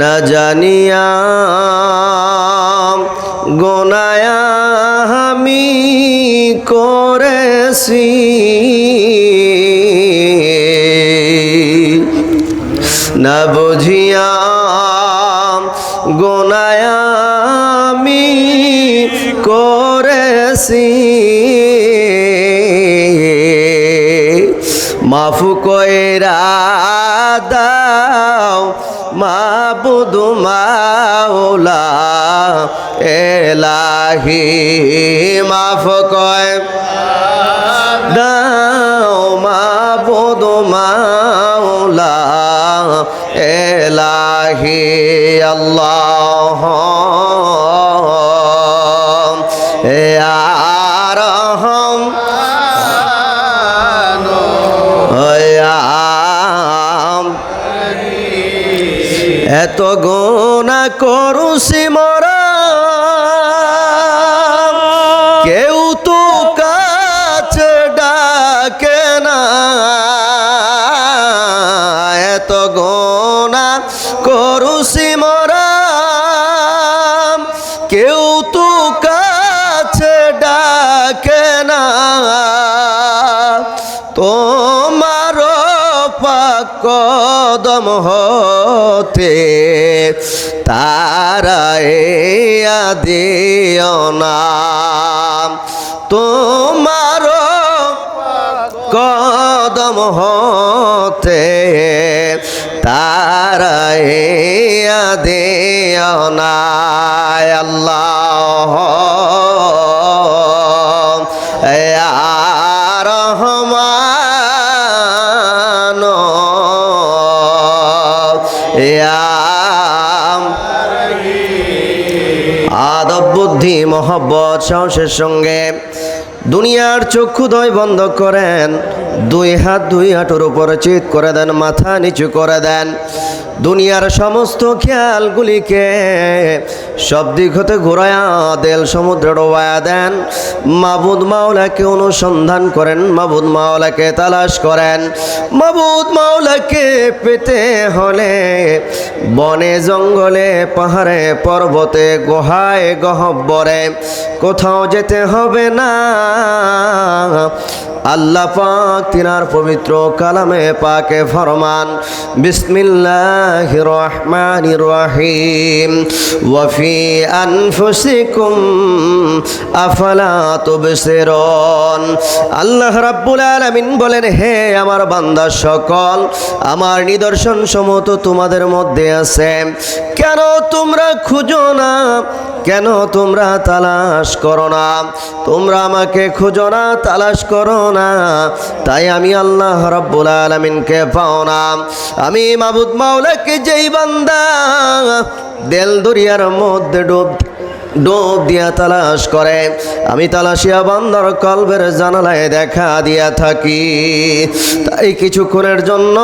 না জানিয়া গোনায়া আমি করেছি। না বুঝিয়া গোনায়া আমি করেছি। মাফু কইরা দাও মাবুদ মাওলা এলাহি মাফ কয়। দাও মাবুদ মাওলা এলাহি আল্লাহ। এত গোনা করুছি মরা। কেউ তো কাছে ডাকে না। এত গোনা করুছি মরা। কেউ তো কাছে ডাকে না। তোমার পাক কদম হতে তারায়ে দিও না তোমার কদম হতে তারায়ে দিও না আল্লাহ বুদ্ধি মহব্বত সাহসের সঙ্গে দুনিয়ার চক্ষুদয় বন্ধ করেন, দুই হাত দুই হাঁটুর উপরে চিত করে দেন, মাথা নিচু করে দেন। দুনিয়ার সমস্ত খেয়ালগুলিকে সব দিক হতে ঘোরায়া দেল সমুদ্রে ডোবায়া দেন। মাবুদ মাওলাকে অনুসন্ধান করেন, মাবুদ মাওলাকে তালাশ করেন। মাবুদ মাওলাকে পেতে হলে বনে জঙ্গলে, পাহাড়ে, পর্বতে, গোহায়, গহব্বরে কোথাও যেতে হবে না। আল্লাহ পাক তিনার পবিত্র কালামে পাকে ফরমান, বিসমিল্লাহ। রহমান الرحيم وفي أنفسكم أفلا تبصرون আল্লাহ রাব্বুল আলামিন বলেন, হে আমার বান্দা সকল, আমার নিদর্শন সমত তোমাদের মধ্যে আছে। কেন তোমরা খুঁজো না? কেন তোমরা তালাশ করো না? তোমরা আমাকে খুঁজো না, তালাশ করো না। তাই আমি আল্লাহ রব্বুল আলমিনকে পাও না। আমি মাবুদ মাওলাকে যেই বান্দা দেল দরিয়ার মধ্যে ডুব ডোব দিয়া তালাশ করে। আমি তালাশিয়া বান্দার কলবের জানালায় দেখা দিয়া থাকি। তাই কিছুক্ষণের জন্য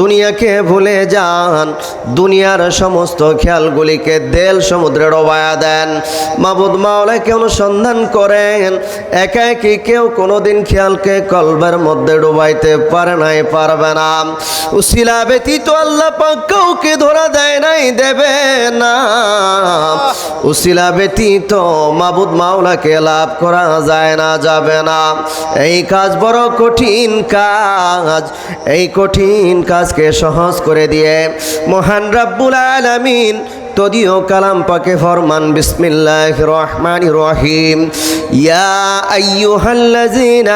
দুনিয়াকে ভুলে যান। দুনিয়ার সমস্ত খেয়ালগুলিকে দেল সমুদ্রে ডোবায়া দেন। মাবুদ মাওলাকে অনুসন্ধান করেন। একা একই কেউ কোনোদিন খেয়ালকে কলবের মধ্যে ডুবাইতে পারে নাই, পারবে না। উসিলা ব্যতীত আল্লাহ পাক কাউকে ধরা দেয় নাই, দেবে না। উসিলা ব্যতীত মাবুদ মাওলাকে লাভ করা যায় না, যাবে না। এই কাজ বড় কঠিন কাজ। এই কঠিন কাজকে সহজ করে দিয়ে মহান রাব্বুল আলামিন তদিও কালাম পাকে ফরমান বিসমিল্লাহ রহমান রহিম। ইয়া আইয়ুহাল্লাযীনা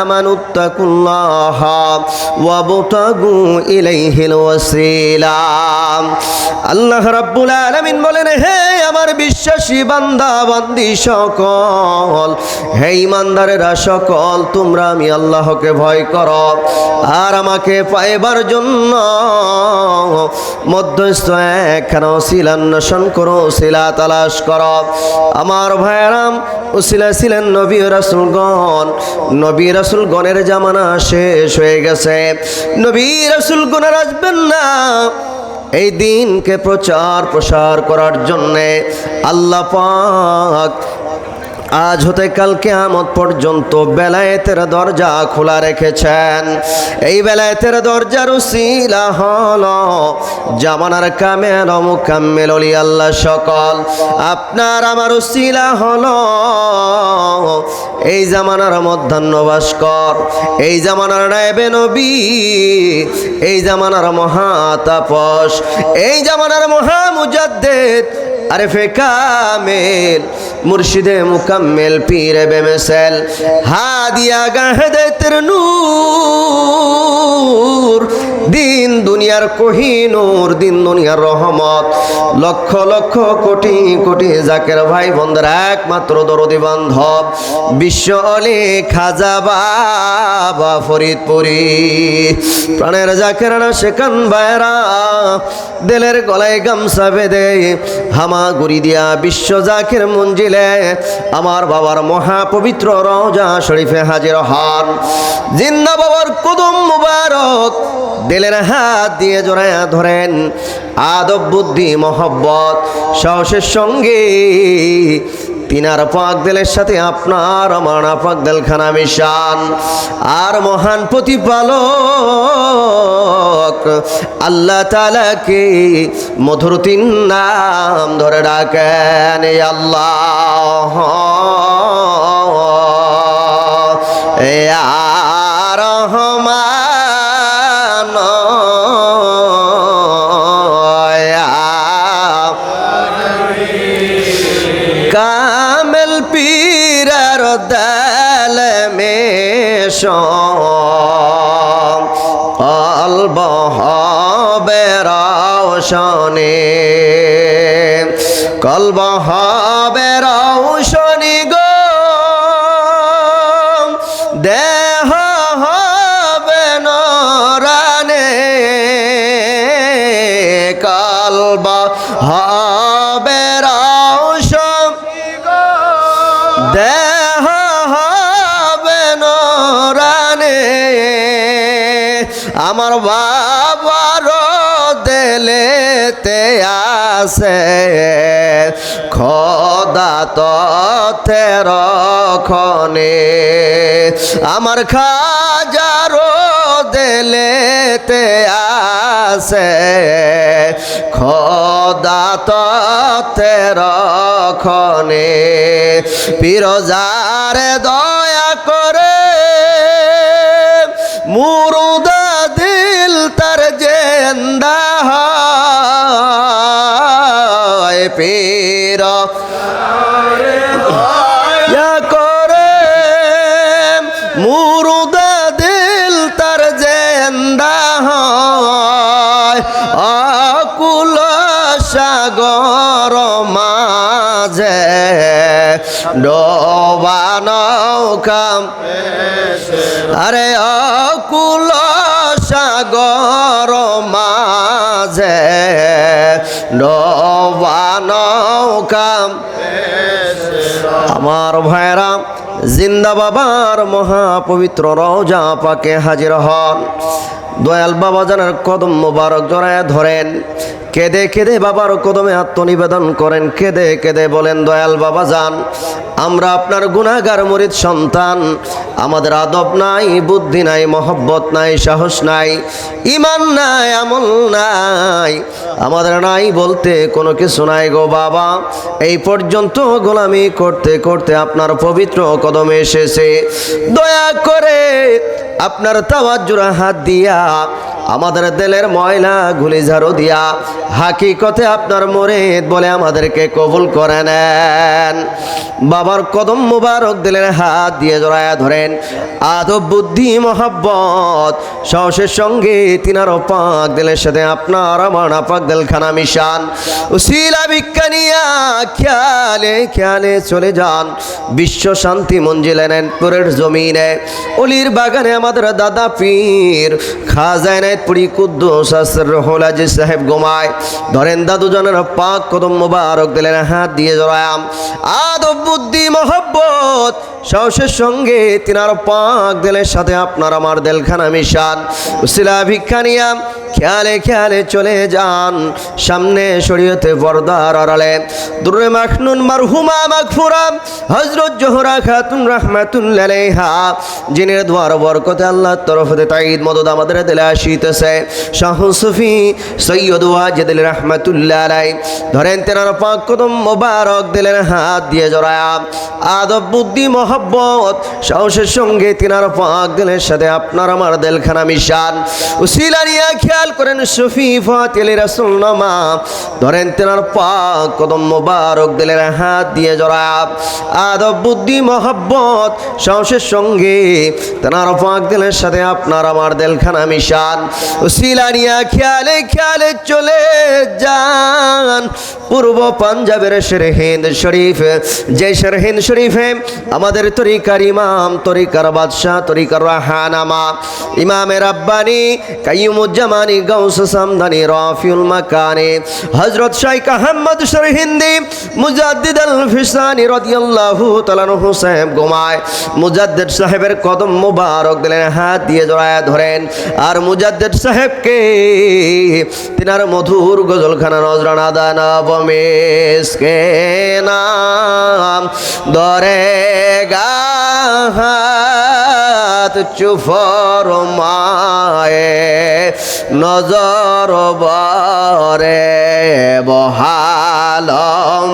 আমানুত্তাকুল্লাহ ওয়াবতাগু ইলাইহিল ওয়াসিলা। আল্লাহ রাব্বুল আলামিন বলেন, হে আমার বিশ্বাসী বান্দা, বান্দি সকল, হে ইমানদারেরা সকল, তোমরা আমি আল্লাহকে ভয় করো আর আমাকে পাইবার জন্য মধ্যস্থ একখানা ওসিলা অন্বেষণ করো, ওসিলা তালাশ করো। আমার ভাইরাম ওসিলা ছিলেন নবী রাসুলগণ। নবী রাসুলগণের জামানা শেষ হয়ে গেছে। নবী রাসুলগণের আসবেন না। এই দিনকে প্রচার প্রসার করার জন্যে আল্লাহ পাক আজ হতে কালকে আমত পর্যন্ত বেলায়েতের দরজা খোলা রেখেছেন। এই বেলায়েতের দরজার উসিলা হল জামানার কামেল মুকাম্মেল অলি আল্লাহ সকল। আপনার আমার উসিলা হল এই জামানার মধ্যাহ্ন ভাস্কর, এই জামানার নায়েবে নবী, এই জামানার মহাতাপস, এই জামানার মহামুজাদ্দেদ আরে ফেকামেল মুর্শিদে মুকাম্মেল, পীরে বেমেসেল হাদিয়া গাহেদের নূর, দিন দুনিয়ার কহিনুর দিন দুনিয়ার রহমত, লক্ষ লক্ষ কোটি কোটি জাকের ভাই বন্ধুর একমাত্র দরদি বান্ধব, বিশ্ব অলি খাজা বাবা ফরিদপুরি। প্রাণের জাকের শেখান বাইরা, দিলের গলায় গামছা বেঁধে হামা গুড়ি দিয়া বিশ্ব জাকের মঞ্জিলে আমার বাবার মহাপবিত্র রওজা শরীফে হাজির হন। জিন্দা বাবার কুদুম মুবারক, দিলের হাত দিয়ে জোড়ায়া ধরেন। আদব বুদ্ধি, মহব্বত, সাহসের সঙ্গে তিনার পাক দিলের সাথে আপনার আমার আপাক দিল খানা মিশান। আর মহান প্রতিপালক আল্লাহ তালাকে মধুর তিন নাম ধরে ডাকেন আল্লাহ। অল্প হবে রৌশনে কলব হবে রৌশনি গো দেহ হবে নরানে কলব হবে রৌশন দেহ আমার বাবার দেলেতে আছে। খোদা তথের খনে আমার খাজারো দেলেতে আছে। খোদা তথের খনে পিরজারে দয়া মুরুদা দিল তার জেন্দা হয় অকুল সাগর মাঝে ডোবানৌকাম আরে অকুল সাগর মাঝে ডোবানৌকাম আমার ভাইরা জিন্দা বাবার মহাপবিত্র রওজা পাকে হাজির হন। দয়াল বাবা জানার কদম মোবারক জড়ায় ধরেন। কেঁদে কেঁদে বাবার কদমে আত্মনিবেদন করেন। কেঁদে কেঁদে বলেন, দয়াল বাবা যান, আমরা আপনার গুণাগার মরিদ সন্তান। আমাদের আদব নাই, বুদ্ধি নাই, মহব্বত নাই, সাহস নাই ইমান নাই, আমল নাই। আমাদের নাই বলতে কোনো কিছু নাই গো বাবা। এই পর্যন্ত গোলামি করতে করতে আপনার পবিত্র কদমে এসেছে। দয়া করে আপনার তাওয়াজ্জুরা হাত দিয়া আমাদের দেলের ময়লা গুলি ঝাড়ু দিয়া হাকিকতে আপনার মরিদ বলে আমাদেরকে কবুল করে নেন। বাবার কদম মুবারক দিলের হাত দিয়ে জড়ায়া ধরেন। আদব, বুদ্ধি, মহাব্বত, সাহসের সঙ্গে তিনারও পাক দিলের সাথে আপনার আমার পাক দিল খানা মিশান। উসিলা বিজ্ঞানিয়া খেয়ালে খেয়ালে চলে যান। বিশ্ব শান্তি মঞ্জিলে নেন পুরের জমিনে। অলির বাগানে আমাদের দাদা পীর খাজায় এনায়তপুরি কুদ্দুস আজিজ সাহেব গোমায়। ধরেন দাদু জনের পাক কদম মুবারক দিলেন, হাত দিয়ে জড়ায়াম। আদব, বুদ্ধি, মহব্বত, সাহসের সঙ্গে তিনার পাক দিলের সাথে আপনার আমার দেলখানা মিশান। উসিলা ভিক্ষা নিয়াম খেয়ালে খেয়ালে চলে যান। সামনে শরীয়তে বরদার আড়ালে। দুরে মাখনুন মারহুমা মাগফুরা হজরত জোহরা খাতুন রাহমাতুল্লাহ জিনের দ্বার বরকতে আল্লাহর তরফ হতে তাইদ মদদ আমাদের দিলে আসিতেছে শাহ সুফি সৈয়দ ওয়াজেদ রহমাতুল্লাহ আলাই ধরেন তেনার পাক কদম মোবারক দিলেন হাত দিয়ে জড়ায়া। আদব, বুদ্ধি, মহব্বত, সাহসের সঙ্গে তিনার পাক দিলের সাথে আপনার আমার দেলখানা মিশান। উসিলানিয়া খেয়াল করেন সুফি ফাতিলি রাসুল নামা ধরেন তেনার পাক কদম মোবারক দিলের হাত দিয়ে জড়ায়া। আদব, বুদ্ধি, মহব্বত, সাহসের সঙ্গে তেনার পাক দিলের সাথে আপনার আমার দেলখানা মিশান। উসিলানিয়া খেয়ালে খেয়ালে চলে যান। পূর্ব পাঞ্জাবের শের হিন্দ শরীফ, যে শের হিন্দ শরীফে আমাদের তরিকার ইমাম, তরিকার বাদশাহ, তরিকার রাহানামা ইমামের আব্বানি কাইমুজ্জামানি গৌস সামদানি, রফিউল মাকানি হজরত শাইখ আহমদ শের হিন্দি, মুজাদ্দিদ আল ফিসানি রাদিয়াল্লাহু তাআলা সাহেব গোমায় মুজাদ্দিদ সাহেবের কদম মুবারক দিলেন, হাত দিয়ে জড়ায় ধরেন। আর মুজাদ্দিদ সাহেবকে, তিনার মধুর গজলখানা নজরানা দানা বমেশকে নাম দরে গাহাত চুফর মায়ে, নজর বরে বহালম।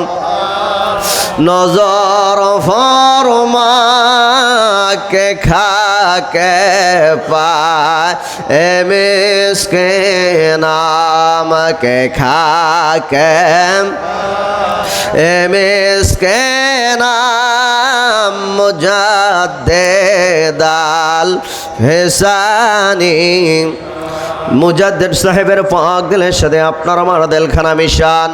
নজর ফরমাকে খাকে পায় এমিসকে নামকে খাকে এমিসকে নাম মুজাদ্দে দাল ফেসানি মুজাদ্দের সাহেবের পাক দিলের সাথে আপনার আমার দেলখানা মিশান।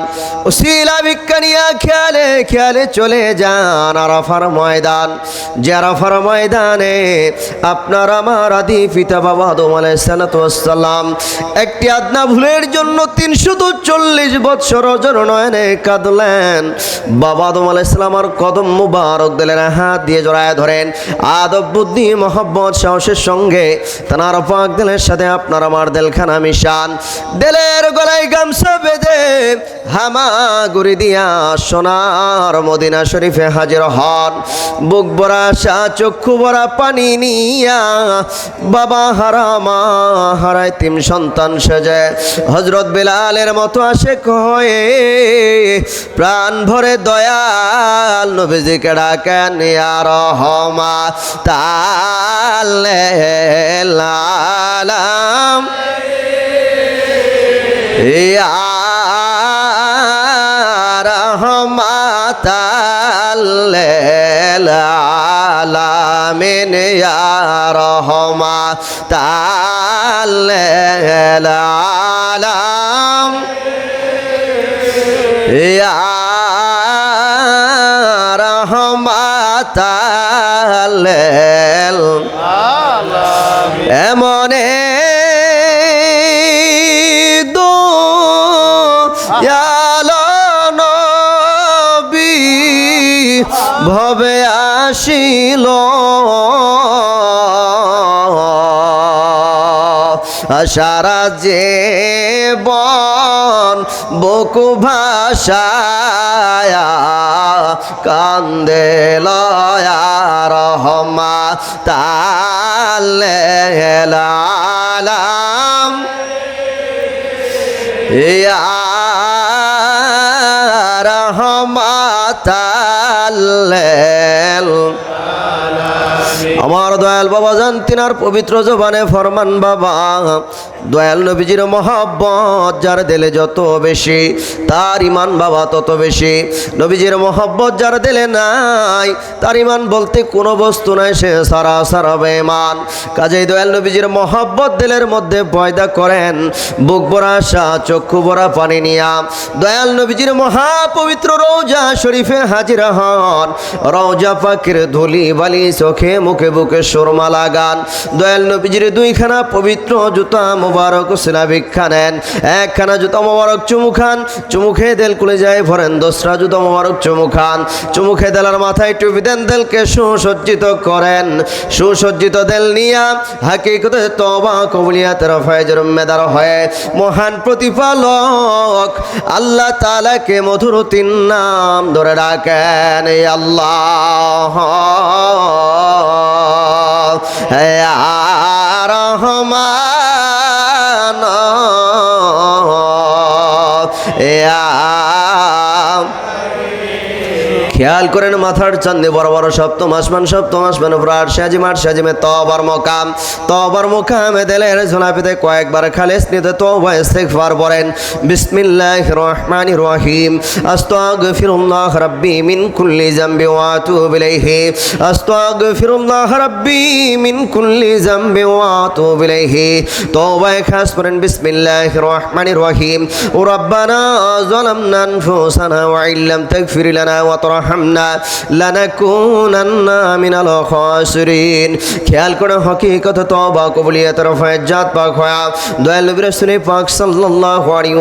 উসিলা বিজ্ঞানিয়া খেয়ালে খেয়ালে চলে যান আরাফার ময়দান। যে আরাফার ময়দানে আপনার আমার আদি পিতা বাবা আদম আলাইসালাম একটি আদনা ভুলের জন্য তিনশো চল্লিশ বৎসর নয়নে কাঁদলেন। বাবা আদম আলাইসালাম আর কদম মুবারক দিলেন, হাত দিয়ে জড়ায় ধরেন। আদব বুদ্ধি, মহব্বত, সাহসের সঙ্গে তার পাক দিলের সাথে আপনার আমার দেলখানা মিশান, দেলের গলায় গামছা বেঁধে হামা গুড়ি দিয়া সোনার মদিনা শরীফে হাজির হন। বুক ভরা আশা, চক্ষু ভরা পানি নিয়া বাবা হারা মা হারায় তিন সন্তান সেজে। হজরত বেলালের মতো আসে কয়ে প্রাণ ভরে দয়াল নবীজিকে ডাকেন আর হমা তালে লালাম রহমাতালামিন রহমাতালাম রহমাতাল এমনে ভবে আসিল। সারা যে বন বকু ভাষায়া কান্দে লয়া তালে লালাম ইয়া แล আমার দয়াল বাবা জান, তিনার পবিত্র জবানে ফরমান, বাবা। দয়াল নবীজির মহব্বত যার দিলে যত বেশি, তার ইমান বাবা তত বেশি। নবীজির মহব্বত যার দিলে নাই, তার ইমান বলতে কোনো বস্তু নাই, সে সারা সারা বেমান কাজেই দয়াল নবীজির মহব্বত দিলের মধ্যে পয়দা করেন, বুক ভরা আশা, চক্ষু বরা পানি নিয়া। দয়াল নবীজির মহাপবিত্র রৌজা শরীফে হাজির হন রৌজা পাখির ধুলি বালি চোখে মুখে বুকে সুরমা লাগান। দয়াল নবীজির দুইখানা পবিত্র জুতা মোবারক সেনা ভিক্ষা নেন। একখানা জুতা মোবারক চুমু খান। চুমু খেয়ে দেল কুলে যায় ভরেন। দোসরা জুতা মোবারক চুমু খান। চুমু খেয়ে দেলার মাথায় টুপি দেন। দেলকে সুসজ্জিত করেন। সুসজ্জিত দেল নিয়া হাকিকতে তবা কবুলিয়াতের ফয়জর মেদার হয়ে মহান প্রতিপালক আল্লাহ তালাকে মধুর তিন নাম ধরে রাখেন এই আল্লাহ! রহমান আ- খেয়াল করেন মাথার চান্দে বড় বড় সপ্তম আসমান সপ্তম আসমান উপরার সাজি মে তবার মোকাম, তবার মোকামে দেলের ঝোলাপিতে কয়েকবার খালে স্নিতে তো ইস্তেগফার বলেন বিসমিল্লাহ রহমান রহিম। আস্তাগফিরুল্লাহ রব্বি মিন কুল্লি জামবি ওয়া আতুবু ইলাইহি। আস্তাগফিরুল্লাহ রাব্বি মিন কুল্লি জামবি ওয়া আতুবু ইলাইহি। তওবা খাস করেন বিসমিল্লাহ রহমানির রহিম। ও রব্বানা যালামনা আনফুসানা ওয়া ইল্লাম তাগফির লানা ওয়া রাহামনা লানাকুনান্না মিনাল খাসিরিন। খেয়াল করে, হকিকত, তওবা, কবুলিয়াত, রফায়ের জাত পাক হয় দয়াল নবী রাসূল পাক সাল্লাল্লাহু আলাইহি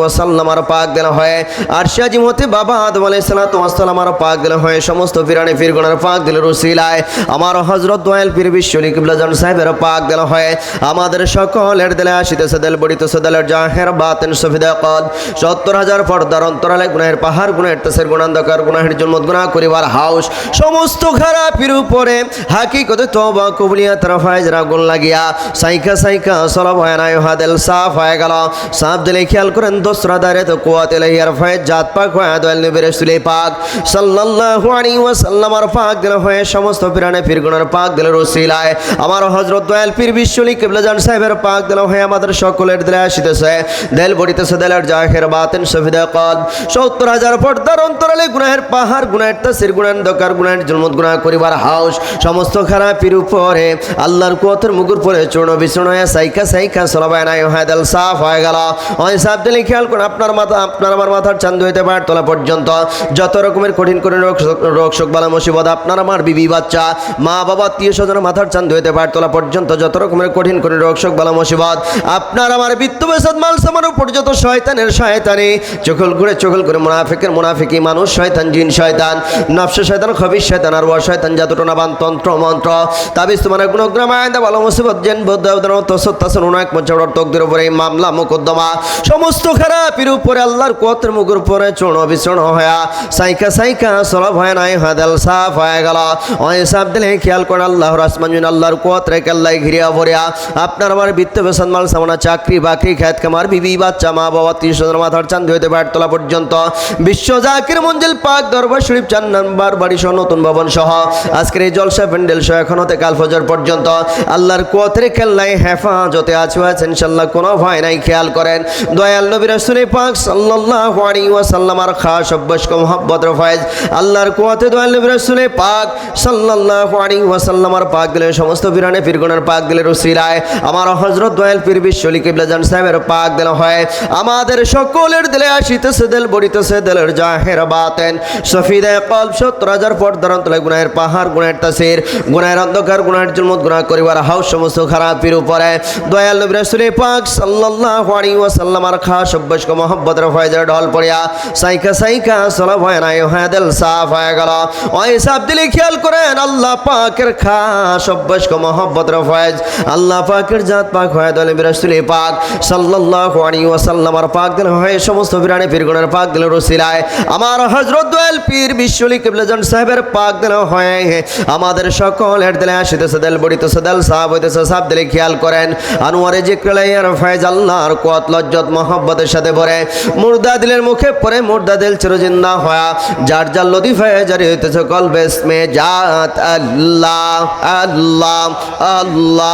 আর পাক দেন হয়। আর সাজি মতে বাবা আদম আলাইহিস সালাতু ওয়াসসালাম আর পাক দেন হয়। সমস্ত ফিরানে ফিরগণের পাক দিল রসিলায়। আমার হযরত দয়াল পীর বিশ্বলি কিবলা সাহেবের পাক দেন হয়। আমাদের সকলের দিলে আসিতেছে দিল বড়িতেছে দিলের জাহের বাতেন সফিদা কদ। সত্তর হাজার ফর্দার অন্তরালে গুনাহের পাহাড়, গুনাহের তেসের গুণান্ধকার গুনাহের জন্মত গুণা করিবার হাউস। সমস্ত খারাপের উপরে হাকিকতে তওবা কবুলিয়া তরফায় যারা গুণ লাগিয়া সাইকা সাইকা সলব হয় না হাদেল সাফ হয়ে গেল। সাফ দিলে খেয়াল করেন, দোসরা দারে তো কুয়াত ইলাহিয়ার ফয়ে জাত পাক হয়, দয়াল নবীর সুলে পাক। সাল্লাল্লাহু আলাইহি ওয়াসাল্লামার পাক দিল হয়ে সমস্ত পিরানে ফিরগুনার পাক দিল রসিলায়। আমার হযরত দয়াল পীর বিশ্বলি কিবলা জান সাহেবের পাক দিলে হয়ে আমাদের সকলের দিলে আসিতেছে। দেল বড়িতেছে দেলের জাহের বাতেন সফিদা কদ। সত্তর হাজার পর্দার অন্তরালে গুনাহের পাহাড়, গুনাহের তাসির গুনাহের দকার গুনাহের জন্মত গুনাহ করিবার হাউস, সমস্ত খারাপির উপরে, আল্লাহর কুয়তের মুগুর পরে চূর্ণ বিচূর্ণ সাইকা সাইকা সলাবায় নাই হায়দাল সাফ হয়ে গেল। ওই সাফ, দিলে খেয়াল করুন আপনার মাথা, আপনার আমার মাথার চান্দ হইতে পারে তোলা পর্যন্ত। যত রকমের কঠিন কঠিন রোগ রোগ শোক বালা মুসিবত, আপনার আমার বিবি বাচ্চা, মা বাবা, আত্মীয় স্বজন মাথার চান্দ হইতে পারে তোলা পর্যন্ত, যত রকমের কঠিন কঠিন রোগ শোক বালা মুসিবত, আপনার আমার বিত্তবেসাদ মাল সামার উপর যত শয়তানের শয়তানি, চোখল ঘুরে চোখল করে মুনাফিকের মুনাফিকি মানুষ, শয়তান জিন শয়তান নফস শয়তান, খবিস শয়তান, আর ওয়া শয়তান জাতুটনা বান তন্ত্র, মন্ত্র। তাবিজ তোমার গুণগ্রাম আয়দা ভালো মুসিবত, জেন, বৌদ্ধ তসত্তাসন অনেক মঞ্চড়র তকদের উপরে, মামলা, মোকদ্দমা। সমস্ত খারাপের উপরে, আল্লাহর কোতের মুখের উপরে, চূর্ণ বিচূর্ণ হয়া সাইকা সাইকা সলভ হয় নাই, হাদাল সাফ হয়ে গেল। ওই সাফ দিলে খেয়াল করে আল্লাহর আসমান আল্লাহর কোত রেখে আল্লাহ ঘিরিয়া ভরিয়া। আপনার আমার বিত্ত বেসন মাল, সামনা চাকরি, বাকরি, খ্যাত কামার বিবি, বাচ্চা, মা, বাবা ত্রিশ মাথার চান্দ হইতে পারে তোলা পর্যন্ত। বিশ্ব জাকির মঞ্জিল পাক দরবার শরীফ চার নাম্বার বাড়ি সহ, নতুন ভবন সহ। আজকের এই জলসা প্যান্ডেল সহ, এখন হতে কাল ফজর পর্যন্ত। আল্লাহর কোয়াতের খেলনায় হেফাজতে আছে আছে ইনশাল্লাহ কোনো ভয় নাই, খেয়াল করেন। দয়াল নবী রাসূল পাক সাল্লাল্লাহু আলাইহি ওয়াসাল্লাম আর খাস অভ্যাস মহব্বত রফাইজ আল্লাহর কোয়াতে দয়াল নবী রাসূল পাক সাল্লাল্লাহু আলাইহি ওয়াসাল্লাম আর পাক দিলে সমস্ত ফিরানে ফিরগুনের পাক দিলে রসিলায় আমার হযরত দয়াল পীর বিশ্বলি কিবলা জান সাহেবের পাক দিল হয়। আমাদের সকলের দিলে আসিতেছে, দিল বড়িতেছে দিলের জাহের বাতেন। সফিদে কলব সত্তর হাজার গুনাহের পাহাড় তাসির অন্ধকার করিবার হাউস সমস্ত খারাপের উপরে। দয়াল নবী পাক সাল্লাল্লাহু আলাইহি ওয়াসাল্লাম আর মহব্বতের ঢল পড়িয়া সাইকা সাইকা সলা ভয় নাই হয় দিল সাফ হয়ে গেল। ওই সাফ দিলে খেয়াল করেন আল্লাহ পাকের মহব্বতের আল্লাহ পাকের জাত পাক নবী পাক সাল্লাল্লাহু আলাইহি ওয়াসাল্লাম আর পাক দিল সমস্ত বিরানি পাক দিল রসিলায়। আমার হযরত দয়াল পীর বিশ্বলি কিবলাজন সাহেবের পাক দিল হয় আমাদের সকলের দিলে আসিতেছে দিল বড়িতেছে দিল, সাহাব হইতেছে সাহাব দিলে খেয়াল করেন। আনোয়ারে জিক্রালাইয়ার ফয়েজ আল্লাহর কোয়াত লজ্জত মহব্বতের সাথে ভরে। মুর্দা দিলের মুখে পরে মুর্দা দিল চিরজিন্দা হয়া। যার যার লদি ফয়ে জারি হইতেছে কলবেস মে জাত আল্লাহ আল্লাহ আল্লাহ।